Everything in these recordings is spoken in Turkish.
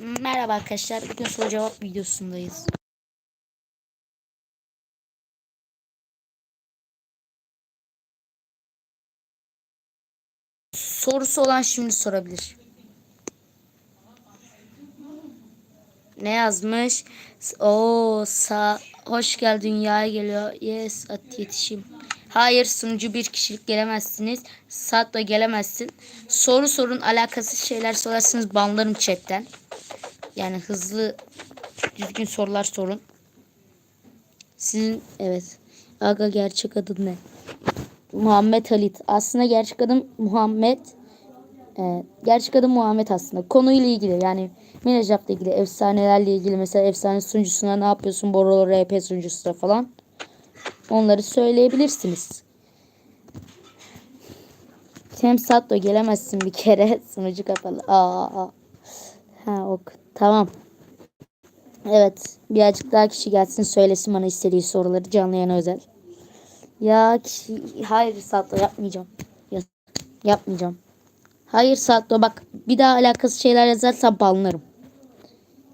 Merhaba arkadaşlar. Bugün soru cevap videosundayız. Sorusu olan şimdi sorabilir. Ne yazmış? Oo, sa hoş geldin dünyaya geliyor. Yes, at yetişim. Hayır, sunucu bir kişilik gelemezsiniz. Saatla gelemezsin. Soru sorun, alakasız şeyler sorarsınız banlarım chatten. Yani hızlı düzgün sorular sorun. Sizin evet. Aga gerçek adın ne? Muhammed Halit. Aslında gerçek adım Muhammed. Ee, gerçek adım Muhammed aslında. Konuyla ilgili yani Minecraft'la ilgili efsanelerle ilgili mesela efsane sunucusuna ne yapıyorsun Borolo RP sunucusuna falan. Onları söyleyebilirsiniz. Temsatto gelemezsin bir kere. Sunucu kapalı. Aa. Ha ok. Tamam. Evet. Birazcık daha kişi gelsin söylesin bana istediği soruları canlı yayına özel. Ya kişi... Hayır Satto yapmayacağım. Ya, yapmayacağım. Hayır Satto bak bir daha alakası şeyler yazarsa banlarım.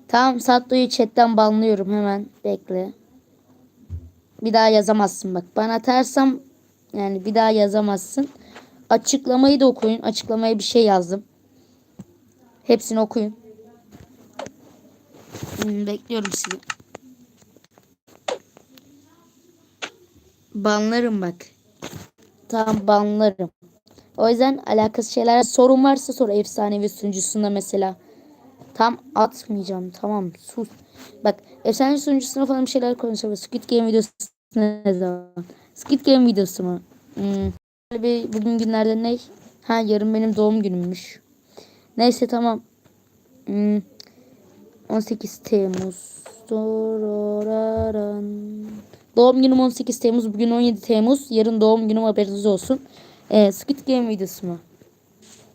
Tamam Satto'yu chatten banlıyorum hemen. Bekle. Bir daha yazamazsın bak. Ben atarsam yani bir daha yazamazsın. Açıklamayı da okuyun. Açıklamaya bir şey yazdım. Hepsini okuyun. Hmm, bekliyorum sizi. Banlarım bak. Tamam banlarım. O yüzden alakası şeyler sorun varsa sor efsanevi sunucusunda mesela. Tam atmayacağım. Tamam sus. Bak efsane sunucusuna falan bir şeyler konuşalım. Squid Game videosu ne zaman? Squid Game videosu mu? Hmm. Bugün günlerden ne? Ha yarın benim doğum günümmüş. Neyse tamam. Hmm. 18 Temmuz. Doğum günüm 18 Temmuz. Bugün 17 Temmuz. Yarın doğum günüm haberiniz olsun. Ee, Squid Game videosu mu?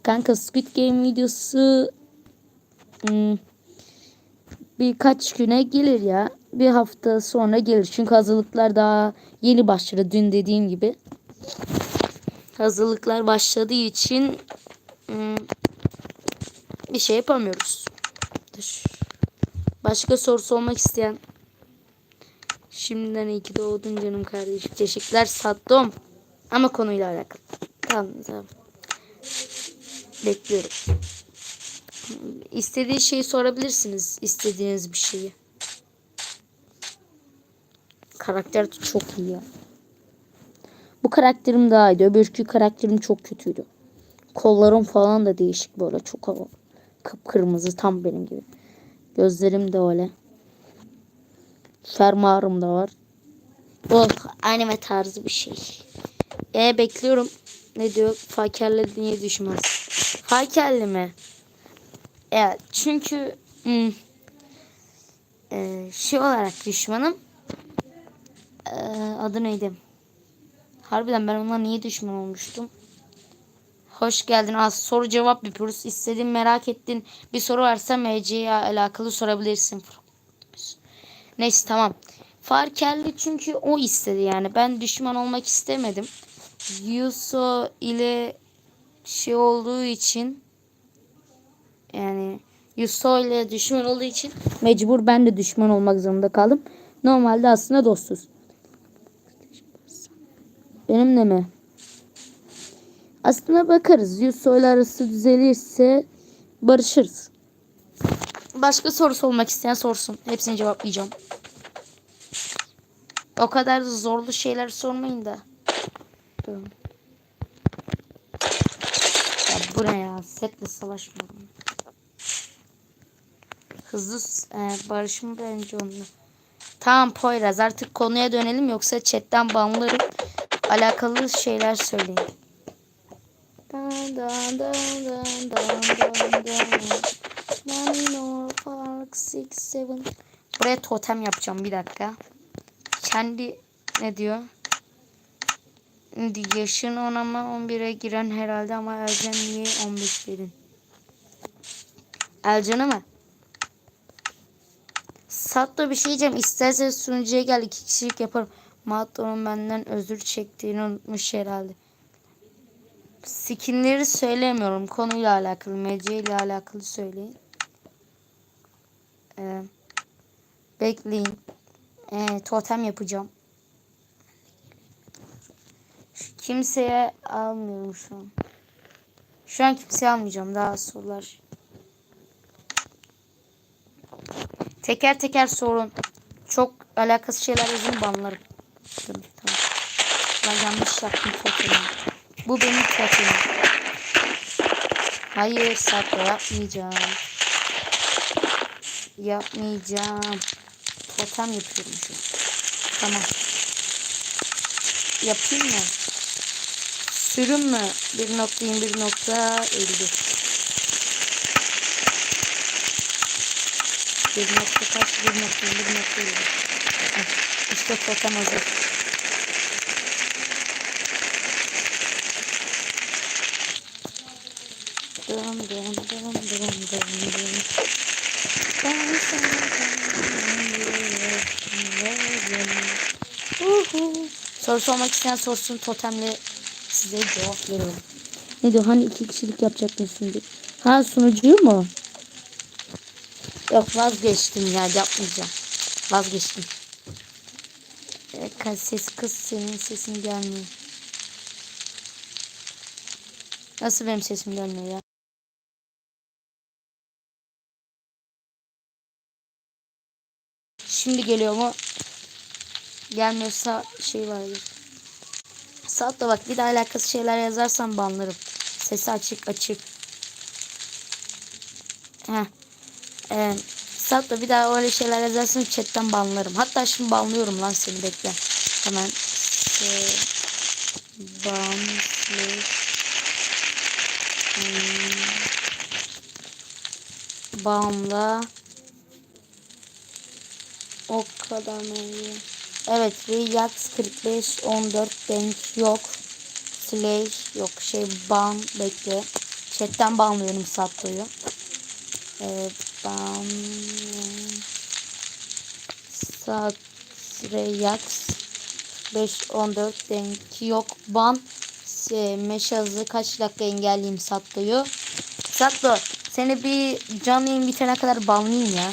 Kanka Squid Game videosu hmm, birkaç güne gelir ya. Bir hafta sonra gelir. Çünkü hazırlıklar daha yeni başladı. Dün dediğim gibi. Hazırlıklar başladığı için hmm, bir şey yapamıyoruz. Başka sorusu olmak isteyen Şimdiden iyi ki doğdun canım kardeşim. Teşekkürler sattım. Ama konuyla alakalı. Tamam tamam. Bekliyorum. İstediği şeyi sorabilirsiniz. İstediğiniz bir şeyi. Karakter çok iyi ya. Bu karakterim daha iyiydi. Öbürkü karakterim çok kötüydü. Kollarım falan da değişik böyle çok havalı. Kıpkırmızı tam benim gibi. Gözlerim de öyle. Fermuarım da var. Oh anime tarzı bir şey. E bekliyorum. Ne diyor? Fakerle niye düşmez? Fakerli mi? Evet çünkü hmm, e, şey olarak düşmanım. E, adı neydi? Harbiden ben ona niye düşman olmuştum? Hoş geldin. Az soru cevap yapıyoruz. İstediğin merak ettiğin bir soru varsa MC alakalı sorabilirsin. Neyse tamam. Farkelli çünkü o istedi yani. Ben düşman olmak istemedim. Yuso ile şey olduğu için yani Yuso ile düşman olduğu için mecbur ben de düşman olmak zorunda kaldım. Normalde aslında dostuz. Benimle mi? Aslında bakarız. Yuso ile arası düzelirse barışırız. Başka sorusu olmak isteyen sorsun. Hepsini cevaplayacağım. O kadar da zorlu şeyler sormayın da. Ya bu ne ya? Setle savaşmadım. Hızlı e, barışım bence onunla. Tamam Poyraz artık konuya dönelim yoksa chatten banlarım. Alakalı şeyler söyleyin. Dan dan dan dan dan dan. Nine, four, six, seven. Buraya totem yapacağım bir dakika. Kendi ne diyor? Yaşın 10 ama 11'e giren herhalde ama Ercan niye 15 dedin? Ercan'a mı? Satto bir şey diyeceğim. İstersen sunucuya gel iki kişilik yaparım. Matto'nun benden özür çektiğini unutmuş herhalde. Skinleri söylemiyorum. Konuyla alakalı. MC ile alakalı söyleyin. Ee, bekleyin. Ee, totem yapacağım. Şu Kimseye almıyorum şu an. Şu an kimseye almayacağım. Daha sorular. Teker teker sorun. Çok alakasız şeyler yazın banlarım. Tamam. Ben yanlış yaptım totemi. Bu benim totemim. Hayır sakla yapmayacağım. Yapmayacağım. Totem yapıyorum şu. Tamam. Yapayım mı? Sürüm mü? 1.21.50 Bir nokta kaç? Bir nokta bir nokta İşte totem hazır. Dum dum dum dum dum dum. Ben sana Uhu. Soru sormak isteyen sorsun totemle size cevap veriyorum. Ne diyor? Hani iki kişilik yapacak mısın. Ha sunucuyu mu? Yok vazgeçtim ya yapmayacağım. Vazgeçtim. E, kız- ses kız senin sesin gelmiyor. Nasıl benim sesim gelmiyor ya? Şimdi geliyor mu? Gelmiyorsa şey vardır. Saatte bak bir de alakası şeyler yazarsan banlarım. Sesi açık açık. Heh. Ee, Saatte bir daha öyle şeyler yazarsan chatten banlarım. Hatta şimdi banlıyorum lan seni bekle. Hemen şey, ban slash, hmm, o kadar mı? Evet, React 45 14 denk yok. Slash yok şey ban bekle. Chatten banlıyorum Satto'yu. Ee, ban Sat React 5 14 denk yok. Ban şey, meşazı kaç dakika engelleyeyim Satto'yu. Satto seni bir canlı bitene kadar banlayayım ya.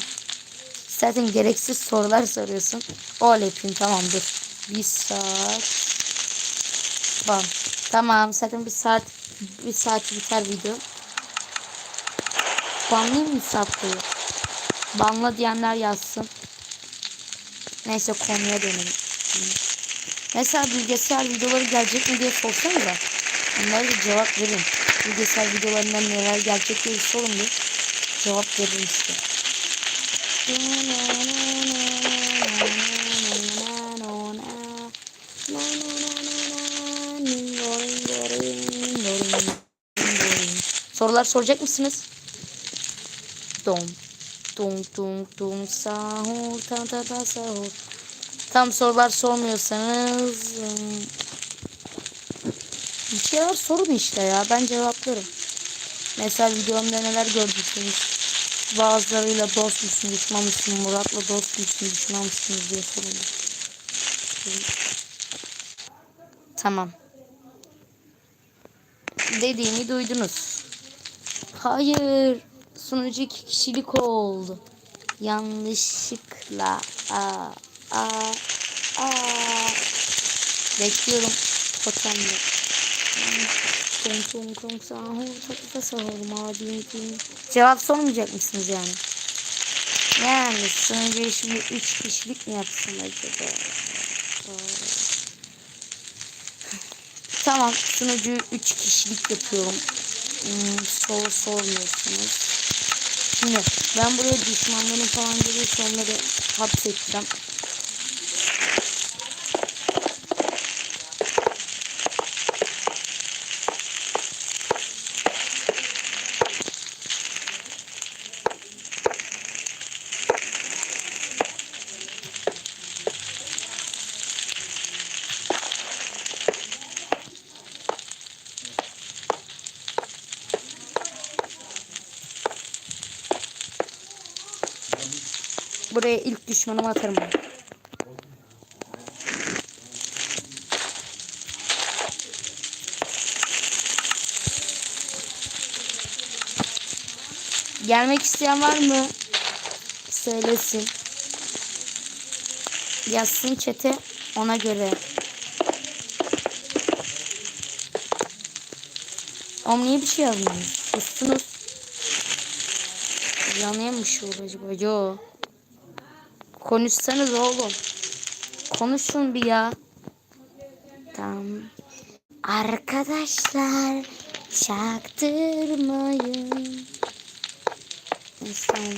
Zaten gereksiz sorular soruyorsun. Öyle yapayım tamam dur. Bir saat. Bam. Tamam zaten bir saat bir saat biter video. Banlayayım mı Satto'yu? Banla diyenler yazsın. Neyse konuya dönelim. Mesela bilgisayar videoları gelecek mi diye sorsanıza. Onlara da cevap verin. Bilgisayar videolarından neler gelecek diye sorun bir. Cevap verin işte. Sorular soracak mısınız? Dom. Dum dum dum sahur ta ta ta sahur. Tam sorular sormuyorsanız ım, bir şeyler sorun işte ya ben cevaplarım. Mesela videomda neler gördüyseniz bazılarıyla dost musun düşman mısın Murat'la dost musun düşman mısınız diye sorulur. Tamam. Dediğimi duydunuz. Hayır. Sunucu iki kişilik oldu. Yanlışlıkla. Aa, aa, aa. Bekliyorum. Totemle. Tum tum tum sahur tatlı sahur madin din. Cevap sormayacak mısınız yani? Yani sunucuyu şimdi 3 kişilik mi yapsın acaba? Tamam sunucuyu 3 kişilik yapıyorum. Hmm, soru sormuyorsunuz. Şimdi ben buraya düşmanlarım falan gelirse onları hapsedeceğim. Düşmanımı atarım. Gelmek isteyen var mı? söylesin. Yazsın çete ona göre. Oğlum niye bir şey yazmıyorsunuz? Sustunuz. Yanıyor mu şu acaba? Yo. Konuşsanız oğlum. Konuşun bir ya. Tamam. Arkadaşlar çaktırmayın. İnsan.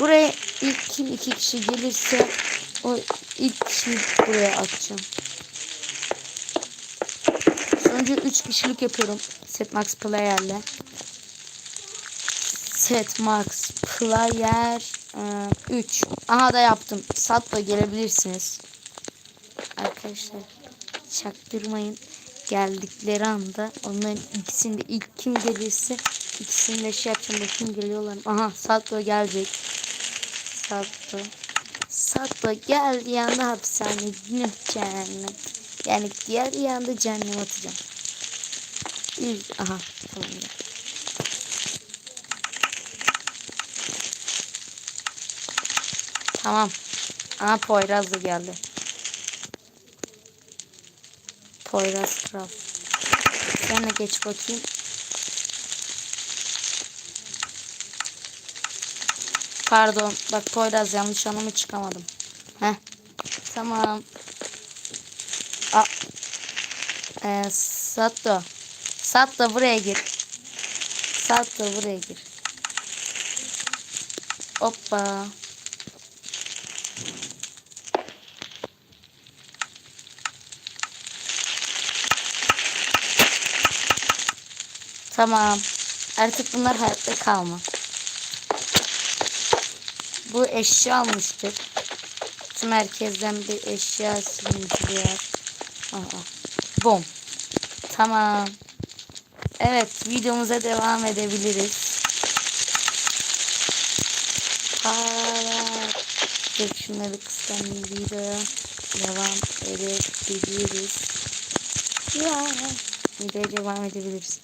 Buraya ilk kim iki kişi gelirse o ilk kişiyi buraya atacağım. Önce 3 kişilik yapıyorum. Set Max Player'le. Set Max Player 3. Aha da yaptım. Satla gelebilirsiniz. Arkadaşlar çaktırmayın. Geldikleri anda onların ikisinde ilk kim gelirse ikisini de şey yapacağım. Bakayım geliyorlar. Aha Satla gelecek. Satla. Satla geldiği anda hapishane günah cehennem. Yani geldiği anda cehenneme atacağım. Aha tamam. Tamam. Aha Poyraz da geldi. Poyraz Kral. Sen de geç bakayım. Pardon. Bak Poyraz yanlış anlamı çıkamadım. Heh. Tamam. A ee, Sato. Sato buraya gir. Sato buraya gir. Hoppa. Tamam. Artık bunlar hayatta kalma. Bu eşya almıştık. Tüm herkesten bir eşya silindiriyor. Aha. Bom. Tamam. Evet videomuza devam edebiliriz. Para. Dur şunları kıskan videoya devam edebiliriz. Ya. Videoya devam edebiliriz.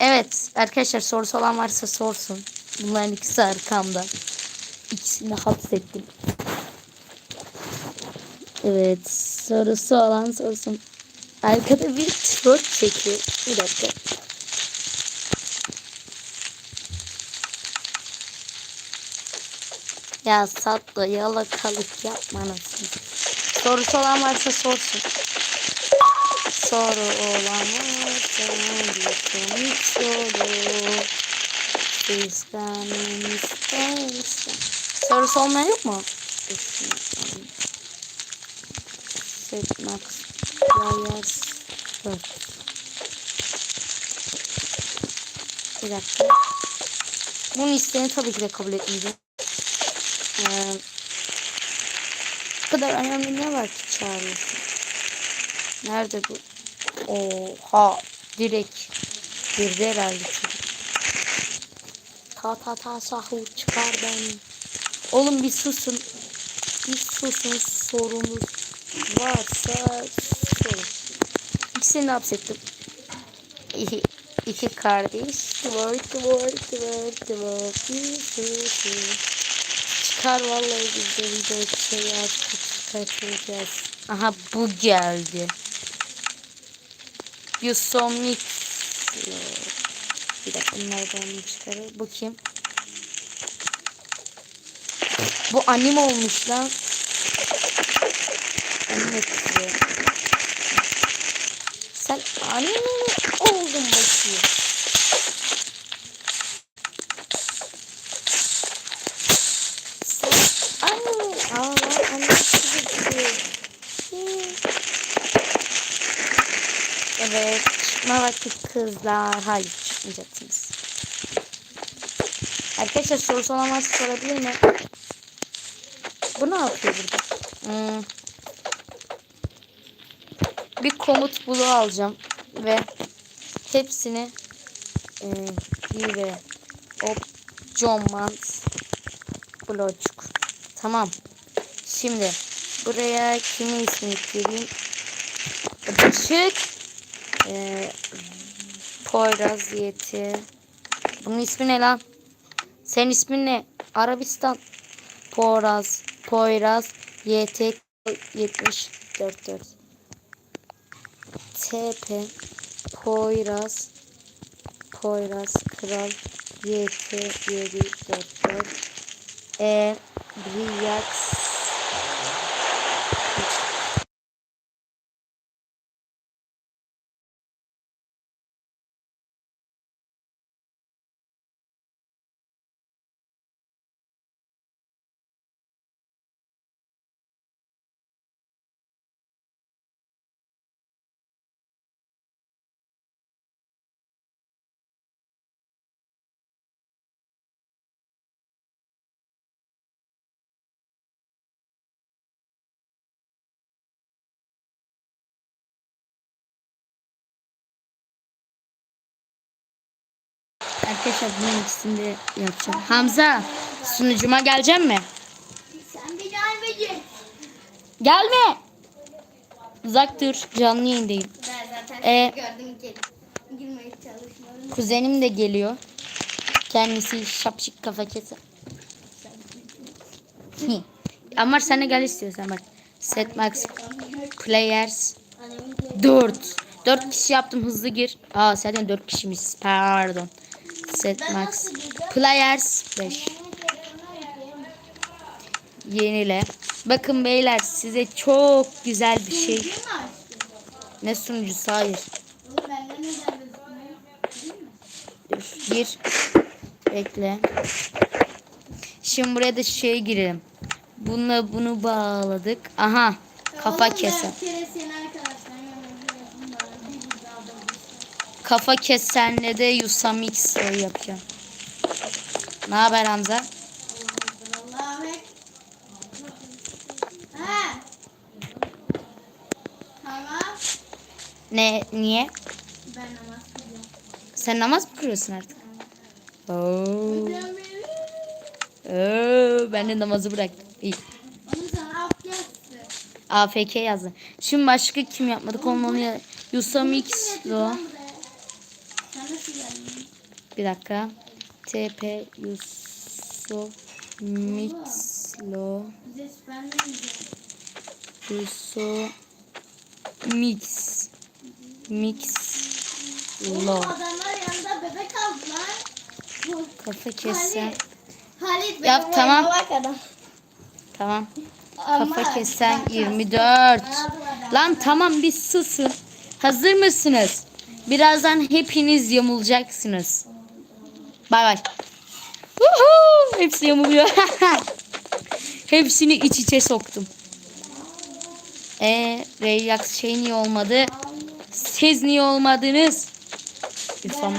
Evet arkadaşlar sorusu olan varsa sorsun. Bunların ikisi arkamda. İkisini hapsettim. Evet sorusu olan sorsun. Arkada bir tişört çekiyor. Bir dakika. Ya satla yalakalık yapma. Sorusu olan varsa sorsun. Soru olan varsa bir soru. Sizden istersen. Sorusu olmayan yok mu? Dur şunu alayım. Set Max Players 4. Bir dakika. Bunun isteğini tabii ki de kabul etmeyeceğim. Ee, bu kadar önemli ne var ki çağırıyorsun? Nerede bu? Oha. Direkt girdi herhalde. Ta ta ta sahur çıkar ben. Oğlum bir susun. Bir susun sorunuz varsa sorun. İkisini de hapsettim. İki, iki kardeş. Twerk twerk twerk. twerk. Çıkar vallahi de video şey yaptık. Çıkartacağız. Aha bu geldi. Yusomix. Bir dakika nereden çıkarır? Bakayım. Bu anime olmuş lan. Anime. Sen anime oldun bakayım? Sen anime. Aa lan anime kızı gibi. Hmm. Evet. Vakti kızlar. Hayır çıkmayacaksınız. Arkadaşlar sorusu olan varsa sorabilir mi? Bu ne yapıyor burada? Hmm. Bir komut bulu alacağım ve hepsini e, ve hop Mans blocuk. Tamam. Şimdi buraya kimin ismini yükleyeyim? Işık e, Poyraz Yeti. Bunun ismi ne lan? Senin ismin ne? Arabistan. Poyraz. Poyraz YT 744 TP Poyraz Poyraz Kral YT 744 E Briax Arkadaşlar bunun ikisini de yapacağım. Hamza sunucuma gelecek mi? Sen bir gelmedin. Gelme. Uzak dur. Canlı yayındayım. Ben zaten Ee, gördüm ki girmeye çalışmadım. Kuzenim de geliyor. Kendisi şapşik kafa keser. Ama sen de gel istiyorsan bak. Set max players 4. 4 kişi yaptım hızlı gir. Aa zaten 4 kişimiz. Pardon. Set max players 5. Yenile. Bakın beyler size çok güzel bir şey. Ne sunucusu hayır. Dur, gir. Bekle. Şimdi buraya da şey girelim. Bununla bunu bağladık. Aha. Kafa kesen. Kafa kesenle de Yusamix yapacağım. Ne haber Hamza? Ne niye? Ben namaz kılıyorum. Sen namaz mı kılıyorsun artık? Oo. Oo, ben de namazı bıraktım. İyi. AFK yazdı. Şimdi başka kim yapmadık? Onu onu ya- Yusamix lo. Bir dakika. TP Yusuf Mixlo Yusuf Mix Mix Lo adamlar yanında bebek aldılar. Kafa kesen Halit Yap, tamam. Tamam. Ama Kafa kesen ben 24 Lan tamam bir susun. Hazır mısınız? Birazdan hepiniz yamulacaksınız Bay bay! Hepsi yamuluyor Hepsini iç içe soktum Eee Reyax şey niye olmadı? Siz niye olmadınız? İçindeyim.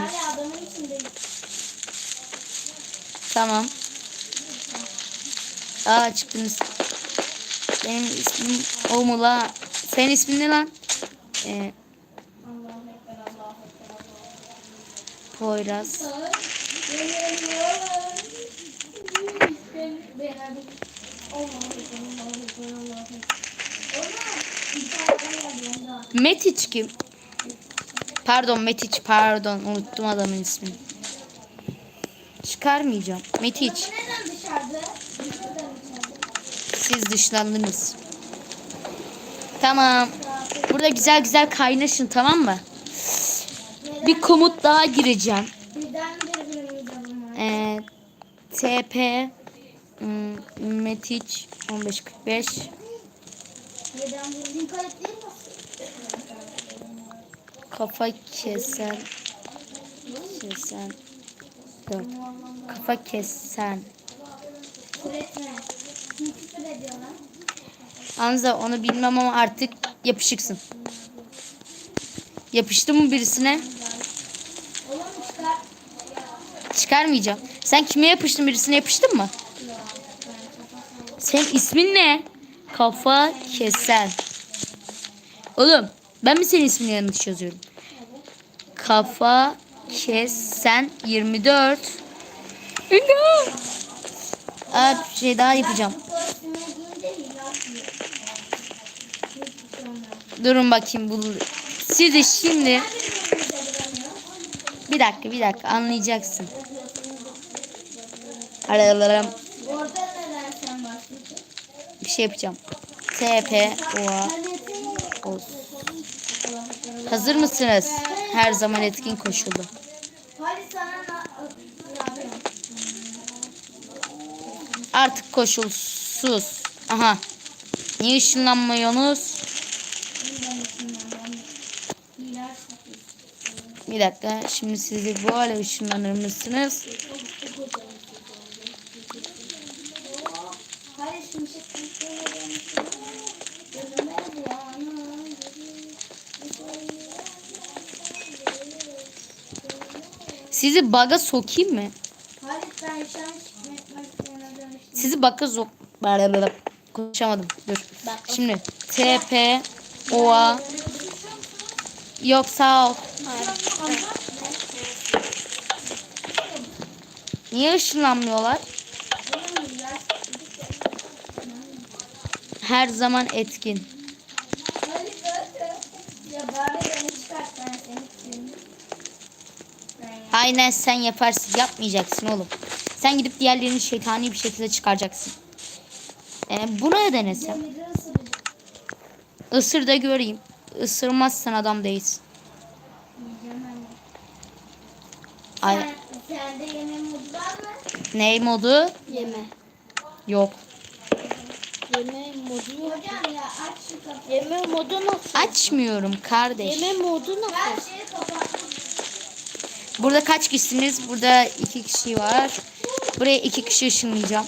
Tamam. Aa çıktınız. Benim ismim o mu la? Senin ismin ne lan? Ee, Poyraz. Metiç kim? Pardon Metiç pardon unuttum adamın ismini. Çıkarmayacağım. Metiç. Siz dışlandınız. Tamam. Burada güzel güzel kaynaşın tamam mı? Bir komut daha gireceğim. Birden birbirimize bunlar. Ee, TP Metiç 1545 Birden birbirine kayıt değil mi? kafa kesen kesen 4 kafa kesen? Anza onu bilmem ama artık yapışıksın. Yapıştı mı birisine? Oğlum çıkar. Çıkarmayacağım. Sen kime yapıştın? Birisine yapıştın mı? Senin ismin ne? Kafa kesen. Oğlum ben mi senin ismini yanlış yazıyorum? Kafa kesen 24. Ünlü. Aa, bir şey daha yapacağım. Durun bakayım bu. Sizi şimdi. Bir dakika bir dakika anlayacaksın. Aralarım bir şey yapacağım. TP oa olsun. Hazır mısınız? Her zaman etkin yapıyorum. Artık koşulsuz. Aha. Niye ışınlanmıyorsunuz? Bir dakika. Şimdi sizi böyle ışınlanır mısınız? Sizi baga sokayım mı? Hadi ben şu an. Sizi baga sok... Konuşamadım. Dur. Şimdi TP OA Yok sağ ol. Niye ışınlanmıyorlar? Her zaman etkin. Hadi zaten. Ya bari beni çıkart ben seni istiyorum. Ben ya. Aynen sen yaparsın. Yapmayacaksın oğlum. Sen gidip diğerlerini şeytani bir şekilde çıkaracaksın. Ee, bunu ne denesem? Isır da göreyim. Isırmazsan adam değilsin. Ay, Sen, sende yeme modu var mı? ney modu? Yeme. Yok. Yeme modu yok. Hocam ya aç şu kapıyı. Yeme modu nasıl? Açmıyorum kardeş. modu nasıl? Burada kaç kişisiniz? Burada iki kişi var. Buraya iki kişi ışınlayacağım.